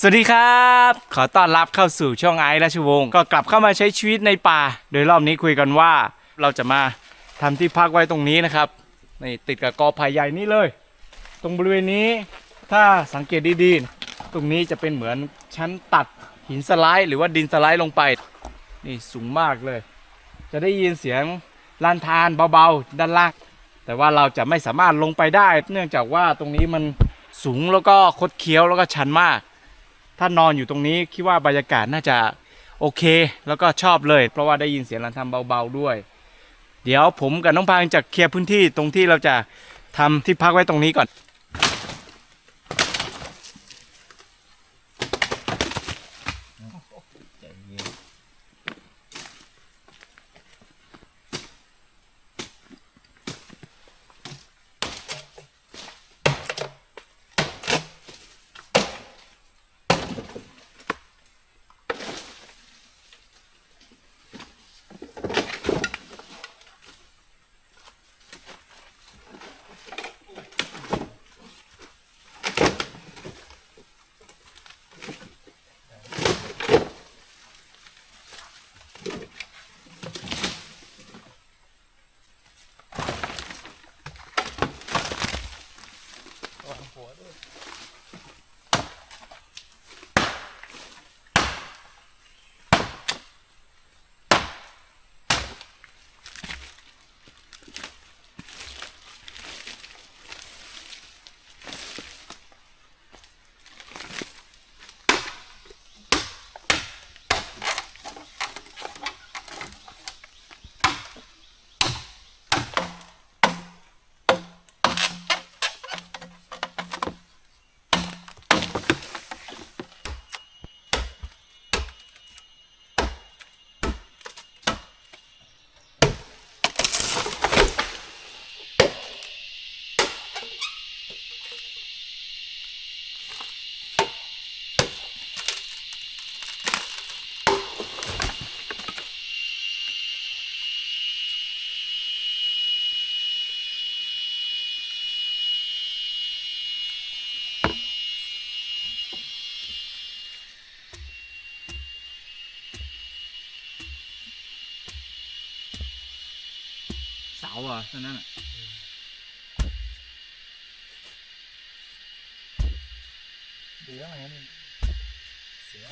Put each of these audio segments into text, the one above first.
สวัสดีครับ ขอต้อนรับเข้าสู่ช่องไอซ์ราชวงศ์ก็กลับเข้ามาใช้ชีวิตในป่า โดยรอบนี้คุยกันว่าเราจะมาทำที่พักไว้ตรงนี้นะครับนี่ติดกับกอไผ่ใหญ่นี้เลย ตรงบริเวณนี้ถ้าสังเกตดีๆ ตรงนี้จะเป็นเหมือนชั้นตัดหินสไลด์หรือว่าดินสไลด์ลงไป นี่สูงมากเลย จะได้ยินเสียงลานทานเบาๆด้านล่างแต่ว่าเราจะไม่สามารถลงไปได้ เนื่องจากว่าตรงนี้มันสูงแล้วก็คดเคี้ยวแล้วก็ชันมาก ถ้านอนอยู่ตรงนี้คิดว่าบรรยากาศน่าจะโอเค แล้วก็ชอบเลย เพราะว่าได้ยินเสียงรันทำเบาๆด้วย เดี๋ยวผมกับน้องพางจะเคลียร์พื้นที่ตรงที่เราจะทำที่พักไว้ตรงนี้ก่อนาอะตอนนั้นอะดีแล้วไงนี่เสีย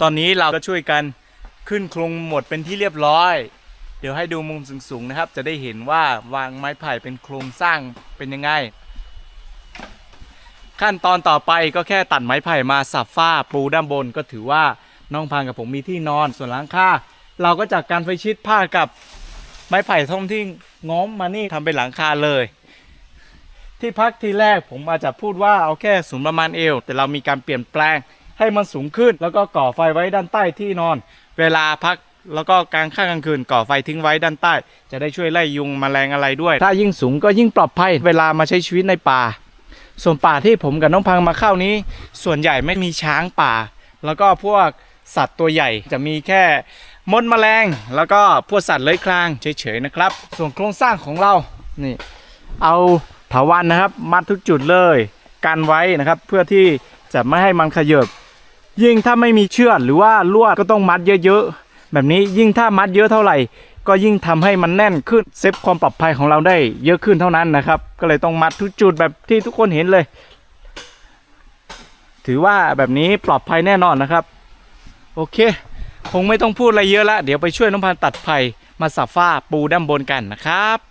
ตอนนี้เราก็ช่วยกันขึ้นโครงหมดเป็นที่เรียบร้อย เดี๋ยวให้ดูมุมสูงๆนะครับ จะได้เห็นว่าวางไม้ไผ่เป็นโครงสร้างเป็นยังไง ขั้นตอนต่อไปก็แค่ตัดไม้ไผ่มาสับฝ้าปูด้านบน ก็ถือว่าน้องพังกับผมมีที่นอนส่วนหลังคาเราก็จากการไฟชิดผ้ากับไม้ไผ่ท่อมที่ง้อมมานี่ทำเป็นหลังคาเลย ที่พักที่แรกผมอาจจะพูดว่าเอาแค่สูงประมาณเอว แต่เรามีการเปลี่ยนแปลง ให้มันสูงขึ้น แล้วก็ก่อไฟไว้ด้านใต้ที่นอน เวลาพักแล้วก็กลางค่ำกลางคืนก่อไฟทิ้งไว้ด้านใต้ จะได้ช่วยไล่ยุงแมลงอะไรด้วย ถ้ายิ่งสูงก็ยิ่งปลอดภัย เวลามาใช้ชีวิตในป่า ส่วนป่าที่ผมกับน้องพังมาเข้านี้ ส่วนใหญ่ไม่มีช้างป่า แล้วก็พวกสัตว์ตัวใหญ่จะมีแค่มดแมลง แล้วก็พวกสัตว์เลื้อยคลางเฉยๆนะครับ ส่วนโครงสร้างของเรานี่ เอาถาวันนะครับ มัดทุกจุดเลยกันไว้นะครับ เพื่อที่จะไม่ให้มันขยบ ยิ่งถ้าไม่มีเชือกหรือว่าลวดก็ต้องมัดเยอะๆ แบบนี้ยิ่งถ้ามัดเยอะเท่าไหร่ ก็ยิ่งทำให้มันแน่นขึ้นเซฟความปลอดภัยของเราได้เยอะขึ้นเท่านั้นนะครับ ก็เลยต้องมัดทุกจุดแบบที่ทุกคนเห็นเลย ถือว่าแบบนี้ปลอดภัยแน่นอนนะครับ โอเค คงไม่ต้องพูดอะไรเยอะละเดี๋ยวไปช่วยน้องพันตัดไผ่มาสับฝ้าปูด้านบนกันนะครับ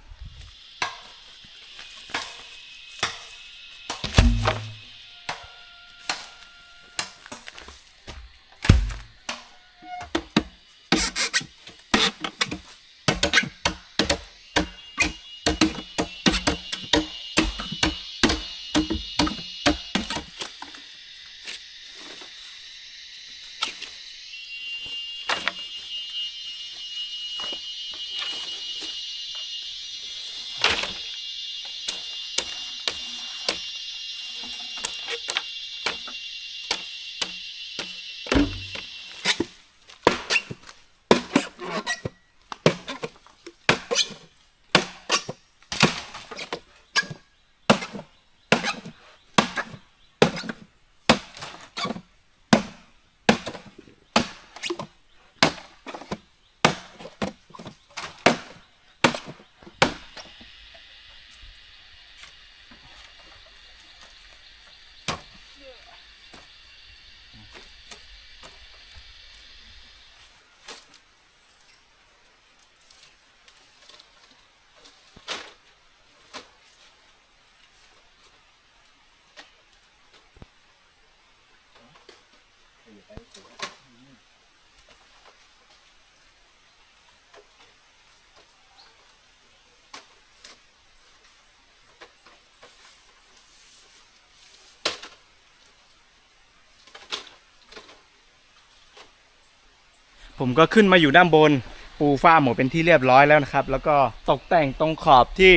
ผมก็ขึ้นมาอยู่ด้านบนปูฝ้าหมดเป็นที่เรียบร้อยแล้วนะครับ แล้วก็ตกแต่งตรงขอบที่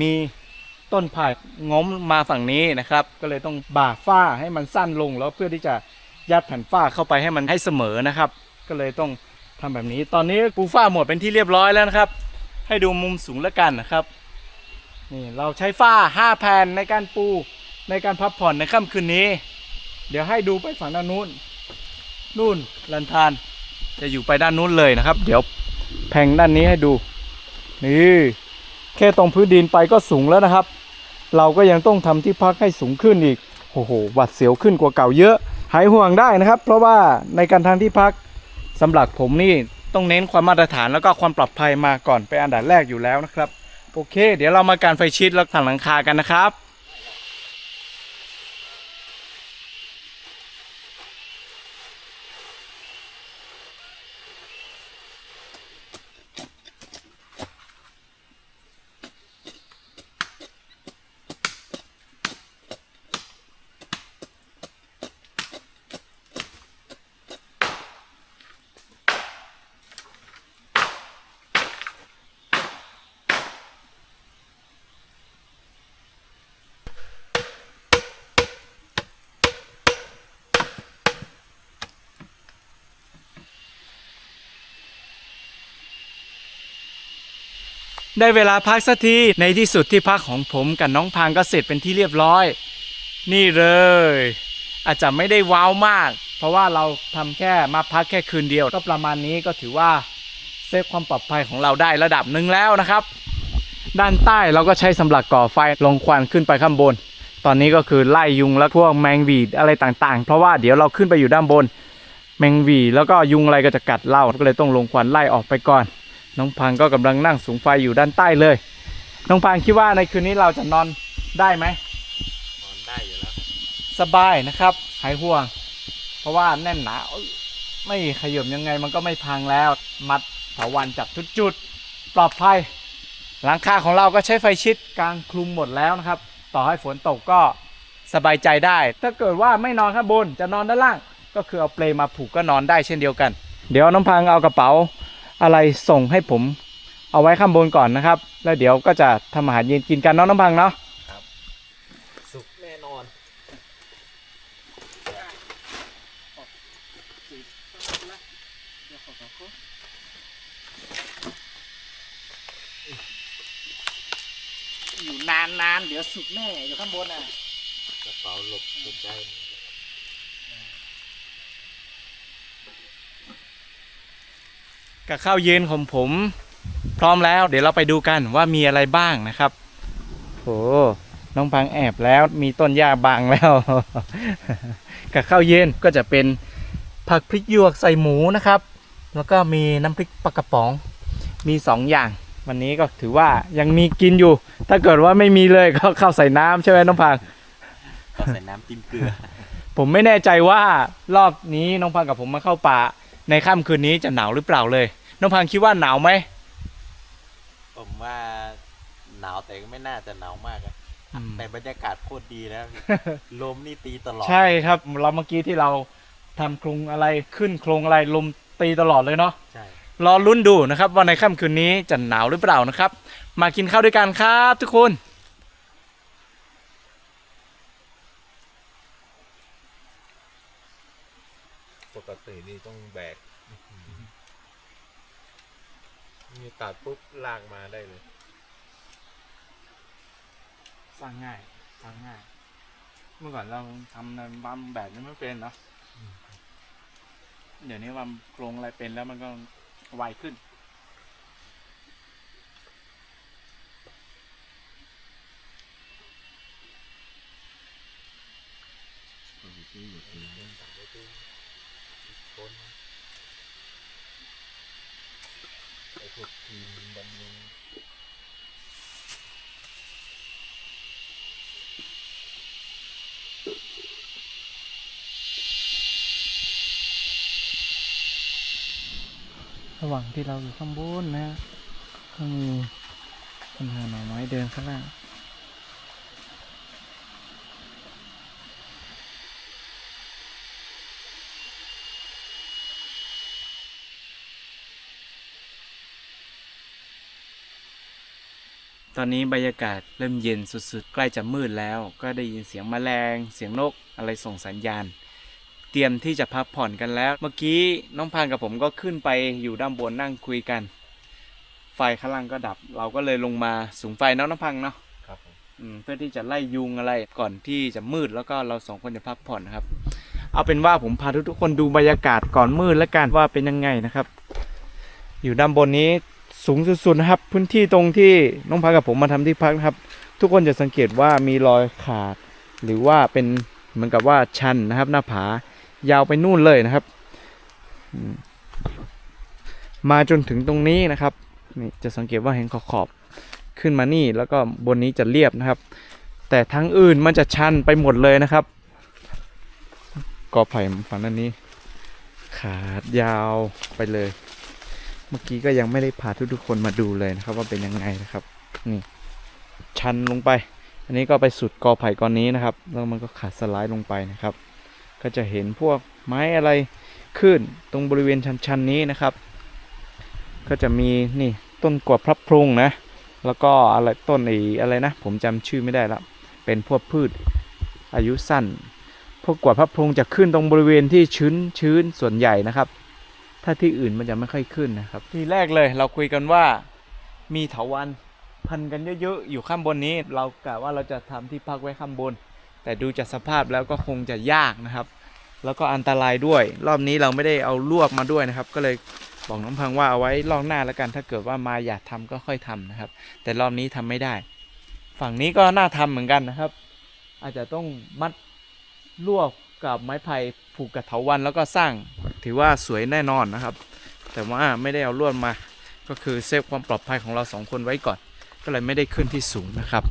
มีต้นไผ่ง้มมาฝั่งนี้นะครับ ก็เลยต้องบ่าฝ้าให้มันสั้นลง แล้วเพื่อที่จะยัดแผ่นฝ้าเข้าไปให้มันให้เสมอนะครับ ก็เลยต้องทำแบบนี้ ตอนนี้ปูฝ้าหมดเป็นที่เรียบร้อยแล้วนะครับ ให้ดูมุมสูงแล้วกันนะครับนี่เราใช้ฝ้า5แผ่นในการปูในการพักผ่อนในค่ำคืนนี้ เดี๋ยวให้ดูไปฝั่งด้านนู้นนู่นลันทาน จะอยู่ไปด้านนู้นเลยนะครับ เดี๋ยวแผงด้านนี้ให้ดู นี่แค่ตรงพื้นดินไปก็สูงแล้วนะครับ เราก็ยังต้องทำที่พักให้สูงขึ้นอีกโอ้โหหวัดเสียวขึ้นกว่าเก่าเยอะ หายห่วงได้นะครับ เพราะว่าในการทางที่พักสำหรับผมนี่ต้องเน้นความมาตรฐานแล้วก็ความปลอดภัยมาก่อนเป็นอันดับแรกอยู่แล้วนะครับ โอเค เดี๋ยวเรามาการไฟชิดแล้วถังหลังคากันนะครับ ได้เวลาพักสักทีในที่สุดที่พักของผมกับน้องพังก็เสร็จเป็นที่เรียบร้อย นี่เลย อาจจะไม่ได้ว้าวมาก เพราะว่าเราทำแค่มาพักแค่คืนเดียว ก็ประมาณนี้ก็ถือว่าเซฟความปลอดภัยของเราได้ระดับหนึ่งแล้วนะครับ ด้านใต้เราก็ใช้สำหรับก่อไฟลงควันขึ้นไปข้างบน ตอนนี้ก็คือไล่ยุงและพวกแมงวีดอะไรต่างๆ เพราะว่าเดี๋ยวเราขึ้นไปอยู่ด้านบน แมงวีแล้วก็ยุงอะไรก็จะกัดเราก็เลยต้องลงควันไล่ออกไปก่อน น้องพังก็กำลังนั่งสูงไฟอยู่ด้านใต้เลย น้องพังคิดว่าในคืนนี้เราจะนอนได้ไหมนอนได้อยู่แล้วสบายนะครับหายห่วง เพราะว่าแน่นหนาเอ้ยไม่ขยมยังไงมันก็ไม่พังแล้ว มัดเถาวันจับทุกจุดปลอดภัย หลังคาของเราก็ใช้ไฟชิดกลางคลุมหมดแล้วนะครับ ต่อให้ฝนตกก็สบายใจได้ ถ้าเกิดว่าไม่นอนข้างบนจะนอนด้านล่าง ก็คือเอาเปลมาผูกก็นอนได้เช่นเดียวกัน เดี๋ยวน้องพังเอากระเป๋า อะไรส่งให้ผมเอาไว้ข้างบนก่อนนะครับ แล้วเดี๋ยวก็จะทำอาหารเย็นกินกันเนาะน้องพังเนาะสุกแน่นอน อยู่นานนานๆ เดี๋ยวสุกแน่อยู่ข้างบนอะ กระเป๋าหลบหลบได้ กับข้าวเย็นของผม พร้อมแล้ว เดี๋ยวเราไปดูกันว่ามีอะไรบ้างนะครับโอ้น้องพังแอบแล้วมีต้นหญ้าบางแล้ว กับข้าวเย็นก็จะเป็นผักพริกหยวกใส่หมูนะครับ แล้วก็มีน้ำพริกปลากระป๋องมีสองอย่าง วันนี้ก็ถือว่ายังมีกินอยู่ ถ้าเกิดว่าไม่มีเลยก็ข้าวใส่น้ำใช่ไหมน้องพังก็ใส่น้ำจิ้มเกลือ ผมไม่แน่ใจว่ารอบนี้น้องพังกับผมมาเข้าป่า ในค่ำคืนนี้จะหนาวหรือเปล่าเลย น้องพังคิดว่าหนาวไหม ผมว่าหนาวแต่ก็ไม่น่าจะหนาวมากอะแต่บรรยากาศโคตรดีแล้ว ลมนี่ตีตลอด ใช่ครับเราเมื่อกี้ที่เราทำโครงอะไรขึ้นโครงอะไรลมตีตลอดเลยเนาะ ใช่ รอลุ้นดูนะครับว่าในค่ำคืนนี้จะหนาวหรือเปล่านะครับ มากินข้าวด้วยกันครับทุกคน ปกตินี่ต้องแบกนี่ ตัดปุ๊บลากมาได้เลย สร้างง่ายสร้างง่าย เมื่อก่อนเราทำในวัมแบบนี้ไม่เป็นเนาะเดี๋ยวนี้วัมโครงอะไรเป็นแล้วมันก็ไวขึ้นคนไอ้ พวกทีมบอลลูนระหว่างที่เราอยู่ข้างบนนะก็มีปัญหาหน่อไม้เดินข้างล่าง ตอนนี้บรรยากาศเริ่มเย็นสุดๆ ใกล้จะมืดแล้ว ก็ได้ยินเสียงแมลง เสียงนกอะไรส่งสัญญาณ เตรียมที่จะพักผ่อนกันแล้ว เมื่อกี้น้องพานกับผมก็ขึ้นไปอยู่ด้านบนนั่งคุยกัน ไฟข้างล่างก็ดับ เราก็เลยลงมาสูงไฟเนาะน้องพังเนาะครับผมอืมเพื่อที่จะไล่ยุงอะไรก่อนที่จะมืดแล้วก็เราสองคนจะพักผ่อนนะครับ เอาเป็นว่าผมพาทุกๆคนดูบรรยากาศก่อนมืดแล้วกันว่าเป็นยังไงนะครับ อยู่ด้านบนนี้ สูงสุดๆนะครับ พื้นที่ตรงที่น้องพักกับผมมาทำที่พักนะครับ ทุกคนจะสังเกตว่ามีรอยขาด หรือว่าเป็นเหมือนกับว่าชันนะครับ หน้าผายาวไปนู่นเลยนะครับ มาจนถึงตรงนี้นะครับนี่จะสังเกตว่าเห็นขอบๆขึ้นมานี่แล้วก็บนนี้จะเรียบนะครับ แต่ทั้งอื่นมันจะชันไปหมดเลยนะครับกอไผ่ฝั่งด้านนี้ ขาดยาวไปเลย เมื่อกี้ก็ยังไม่ได้พาทุกๆคนมาดูเลยนะครับ ว่าเป็นยังไงนะครับ นี่ ชันลงไป อันนี้ก็ไปสุดกอไผ่กอนนี้นะครับ แล้วมันก็ขาดสไลด์ลงไปนะครับ ก็จะเห็นพวกไม้อะไรขึ้นตรงบริเวณชันๆนี้นะครับ ก็จะมีนี่ต้นกวาดพระพรุงนะ แล้วก็อะไรต้นไอ้อะไรนะ ผมจำชื่อไม่ได้ละ เป็นพวกพืชอายุสั้น พวกกวาดพระพรุงจะขึ้นตรงบริเวณที่ชื้นชื้นส่วนใหญ่นะครับ ถ้าที่อื่นมันจะไม่ค่อยขึ้นนะครับ ทีแรกเลยเราคุยกันว่ามีเถาวันพันกันเยอะๆ อยู่ข้างบนนี้ เรากะว่าเราจะทำที่พักไว้ข้างบน แต่ดูจากสภาพแล้วก็คงจะยากนะครับ แล้วก็อันตรายด้วย รอบนี้เราไม่ได้เอาลวกมาด้วยนะครับ ก็เลยบอกน้องพังว่าเอาไว้รอบหน้าแล้วกันถ้าเกิดว่ามาอยากทำก็ค่อยทำนะครับ แต่รอบนี้ทำไม่ได้ ฝั่งนี้ก็น่าทำเหมือนกันนะครับ อาจจะต้องมัดลวก กับไม้ไผ่ผูกกับเถาวันแล้วก็สร้างถือว่าสวยแน่นอนนะครับ แต่ว่าไม่ได้เอาลวดมา ก็คือเซฟความปลอดภัยของเราสองคนไว้ก่อน ก็เลยไม่ได้ขึ้นที่สูงนะครับ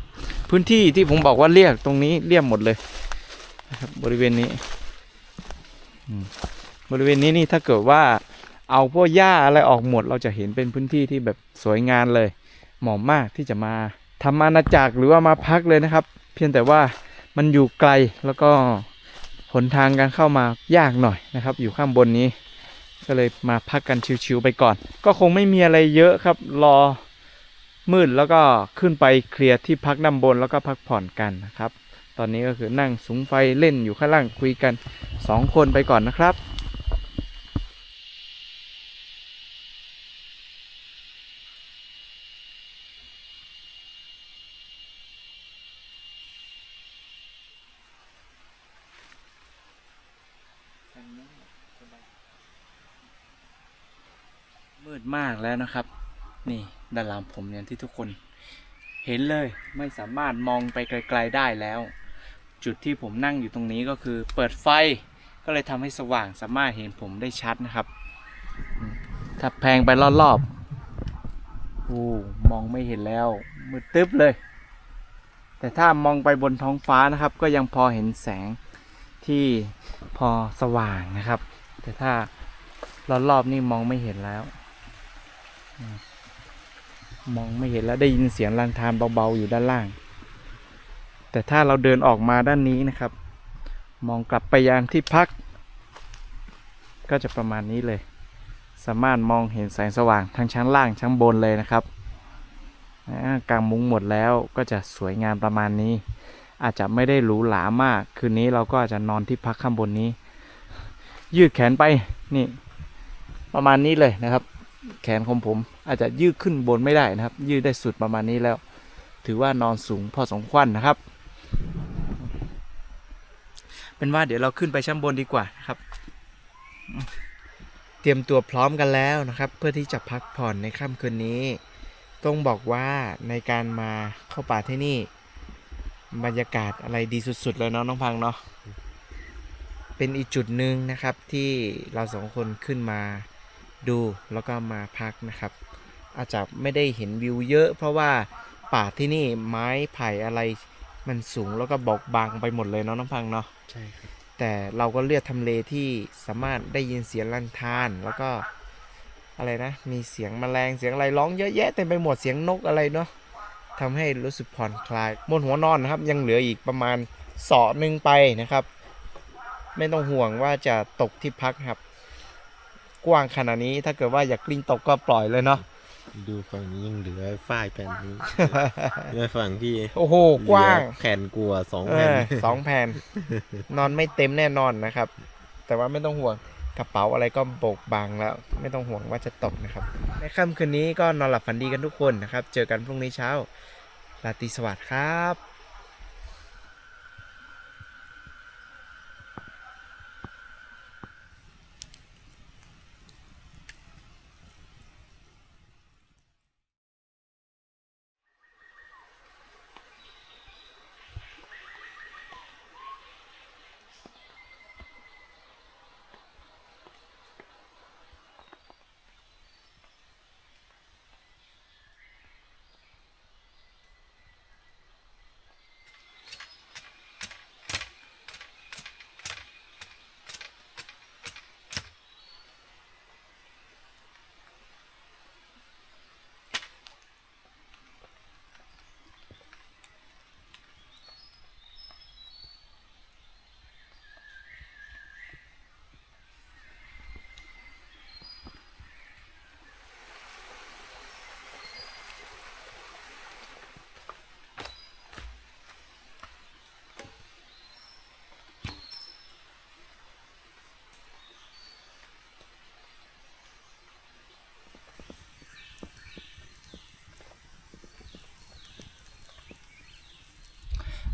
พื้นที่ที่ผมบอกว่าเรียกตรงนี้เรียบหมดเลยนะครับบริเวณนี้ บริเวณนี้นี่ถ้าเกิดว่าเอาพวกหญ้าอะไรออกหมด เราจะเห็นเป็นพื้นที่ที่แบบสวยงามเลย เหมาะมากที่จะมาทำอาณาจักรหรือว่ามาพักเลยนะครับ เพียงแต่ว่ามันอยู่ไกลแล้วก็ หนทางการเข้ามายากหน่อยนะครับ อยู่ข้างบนนี้ ก็เลยมาพักกันชิวๆไปก่อน ก็คงไม่มีอะไรเยอะครับ รอมืดแล้วก็ขึ้นไปเคลียร์ที่พักด้านบนแล้วก็พักผ่อนกันนะครับ ตอนนี้ก็คือนั่งสุงไฟเล่นอยู่ข้างล่างคุยกันสองคนไปก่อนนะครับ มากแล้วนะครับ นี่ด้านหลังผมเนี่ยที่ทุกคนเห็นเลยไม่สามารถมองไปไกล ๆได้แล้ว จุดที่ผมนั่งอยู่ตรงนี้ก็คือเปิดไฟก็เลยทำให้สว่างสามารถเห็นผมได้ชัดนะครับ ถ้าแพงไปรอบๆโอ้มองไม่เห็นแล้วมืดตึ๊บเลย แต่ถ้ามองไปบนท้องฟ้านะครับ ก็ยังพอเห็นแสงที่พอสว่างนะครับ แต่ถ้ารอบๆนี่มองไม่เห็นแล้ว มองไม่เห็นแล้วได้ยินเสียงลันทานเบาๆอยู่ด้านล่าง แต่ถ้าเราเดินออกมาด้านนี้นะครับ มองกลับไปยังที่พัก ก็จะประมาณนี้เลย สามารถมองเห็นแสงสว่างทั้งชั้นล่างชั้นบนเลยนะครับกลางมุ้งหมดแล้วก็จะสวยงามประมาณนี้ อาจจะไม่ได้หรูหรามาก คืนนี้เราก็อาจจะนอนที่พักข้างบนนี้ ยืดแขนไปนี่ ประมาณนี้เลยนะครับ แขนของผมอาจจะยืดขึ้นบนไม่ได้นะครับ ยืดได้สุดประมาณนี้แล้ว ถือว่านอนสูงพอสมควรนะครับ เป็นว่าเดี๋ยวเราขึ้นไปชั้นบนดีกว่าครับ เตรียมตัวพร้อมกันแล้วนะครับ เพื่อที่จะพักผ่อนในค่ำคืนนี้ ต้องบอกว่าในการมาเข้าป่าที่นี่ บรรยากาศอะไรดีสุดๆเลยเนาะน้องพังเนาะเป็นอีกจุดหนึ่งนะครับที่เราสองคนขึ้นมา ดูแล้วก็มาพักนะครับ อาจจะไม่ได้เห็นวิวเยอะ เพราะว่าป่าที่นี่ไม้ไผ่อะไรมันสูงแล้วก็บอกบางไปหมดเลยเนาะน้องพังเนาะใช่ครับแต่เราก็เลือกทำเลที่สามารถได้ยินเสียงลันทานแล้วก็อะไรนะ มีเสียงแมลงเสียงอะไรร้องเยอะแยะเต็มไปหมดเสียงนกอะไรเนาะทำให้รู้สึกผ่อนคลายบนหัวนอนนะครับ ยังเหลืออีกประมาณเสาะหนึ่งไปนะครับ ไม่ต้องห่วงว่าจะตกที่พักครับ กว้างขนาดนี้ ถ้าเกิดว่าอยากกลิ้งตกก็ปล่อยเลยเนาะดูฝั่งนี้ยังเหลือฝ้ายแผ่นนี้เหลือฝั่งที่โอ้โหกว้างเหลือแผ่นกลัวสองเอแผ่นอสองแผ่นนอนไม่เต็มแน่นอนนะครับ แต่ว่าไม่ต้องห่วงกระเป๋าอะไรก็โบกบังแล้ว ไม่ต้องห่วงว่าจะตกนะครับ ในค่ำคืนนี้ก็นอนหลับฝันดีกันทุกคนนะครับ เจอกันพรุ่งนี้เช้าราตรีสวัสดิ์ครับ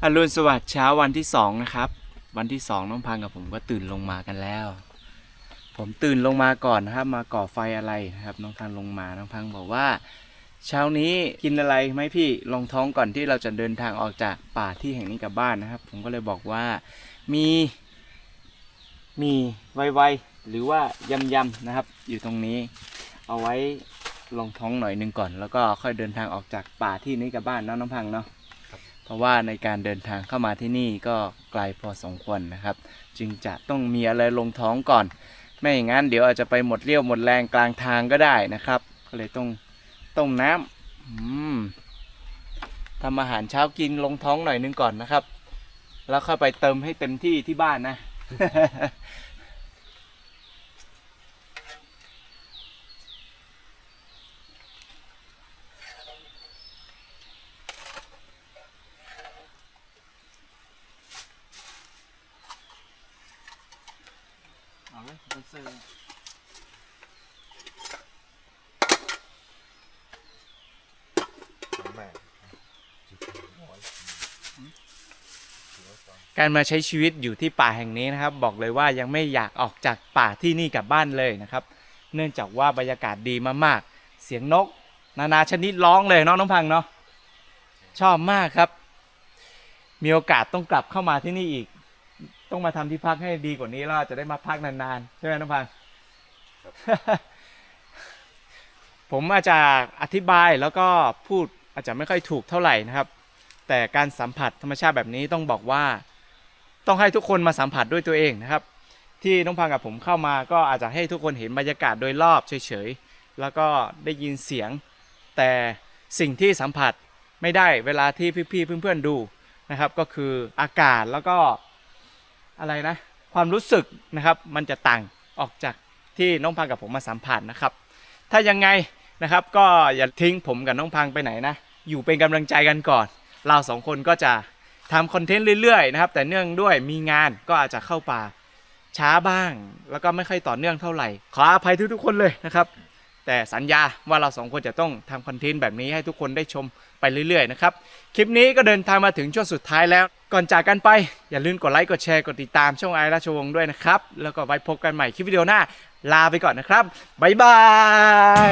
อรุณสวัสดิ์เช้าวันที่สองนะครับ วันที่สองน้องพังกับผมก็ตื่นลงมากันแล้ว ผมตื่นลงมาก่อนนะครับ มาก่อไฟอะไรนะครับ น้องพังลงมาน้องพังบอกว่า เช้านี้กินอะไรไหมพี่ลงท้องก่อนที่เราจะเดินทางออกจากป่าที่แห่งนี้กลับบ้านนะครับ ผมก็เลยบอกว่ามีมีไวๆหรือว่ายำยำๆนะครับ อยู่ตรงนี้ เอาไว้ลงท้องหน่อยหนึงก่อน แล้วก็ค่อยเดินทางออกจากป่าที่นี้กลับบ้านเนาะน้องพังเนาะ เพราะว่าในการเดินทางเข้ามาที่นี่ก็ไกลพอสมควรนะครับ จึงจะต้องมีอะไรลงท้องก่อน ไม่อย่างนั้นเดี๋ยวอาจจะไปหมดเรี่ยวหมดแรงกลางทางก็ได้นะครับ ก็เลยต้องต้มน้ำอืมทำอาหารเช้ากินลงท้องหน่อยนึงก่อนนะครับ แล้วค่อยไปเติมให้เต็มที่ที่บ้านนะ เอาเลยมันเซอร์ การมาใช้ชีวิตอยู่ที่ป่าแห่งนี้นะครับ บอกเลยว่ายังไม่อยากออกจากป่าที่นี่กลับบ้านเลยนะครับ เนื่องจากว่าบรรยากาศดีมากๆ เสียงนก นานาชนิดร้องเลยเนาะน้องพังเนาะชอบมากครับ มีโอกาสต้องกลับเข้ามาที่นี่อีก ต้องมาทำที่พักให้ดีกว่านี้แล้วจะได้มาพักนานๆใช่ไหมน้องพังผมอาจจะอธิบายแล้วก็พูดอาจจะไม่ค่อยถูกเท่าไหร่นะครับ แต่การสัมผัสธรรมชาติแบบนี้ต้องบอกว่า ต้องให้ทุกคนมาสัมผัสด้วยตัวเองนะครับ ที่น้องพังกับผมเข้ามาก็อาจจะให้ทุกคนเห็นบรรยากาศโดยรอบเฉยๆแล้วก็ได้ยินเสียง แต่สิ่งที่สัมผัสไม่ได้เวลาที่พี่ๆเพื่อนๆดูนะครับ ก็คืออากาศแล้วก็อะไรนะ ความรู้สึกนะครับ มันจะต่างออกจากที่น้องพังกับผมมาสัมผัสนะครับ ถ้ายังไงนะครับก็อย่าทิ้งผมกับน้องพังไปไหนนะ อยู่เป็นกำลังใจกันก่อน เราสองคนก็จะ ทำคอนเทนต์เรื่อยๆนะครับ แต่เนื่องด้วยมีงานก็อาจจะเข้าป่าช้าบ้าง แล้วก็ไม่ค่อยต่อเนื่องเท่าไหร่ ขออภัยทุกๆคนเลยนะครับ แต่สัญญาว่าเราสองคนจะต้องทำคอนเทนต์แบบนี้ให้ทุกคนได้ชมไปเรื่อยๆนะครับ คลิปนี้ก็เดินทางมาถึงช่วงสุดท้ายแล้ว ก่อนจากกันไป อย่าลืมกดไลค์ กดแชร์ กดติดตามช่องไอราชวงศ์ด้วยนะครับ แล้วก็ไว้พบกันใหม่คลิปวิดีโอหน้า ลาไปก่อนนะครับ บ๊ายบาย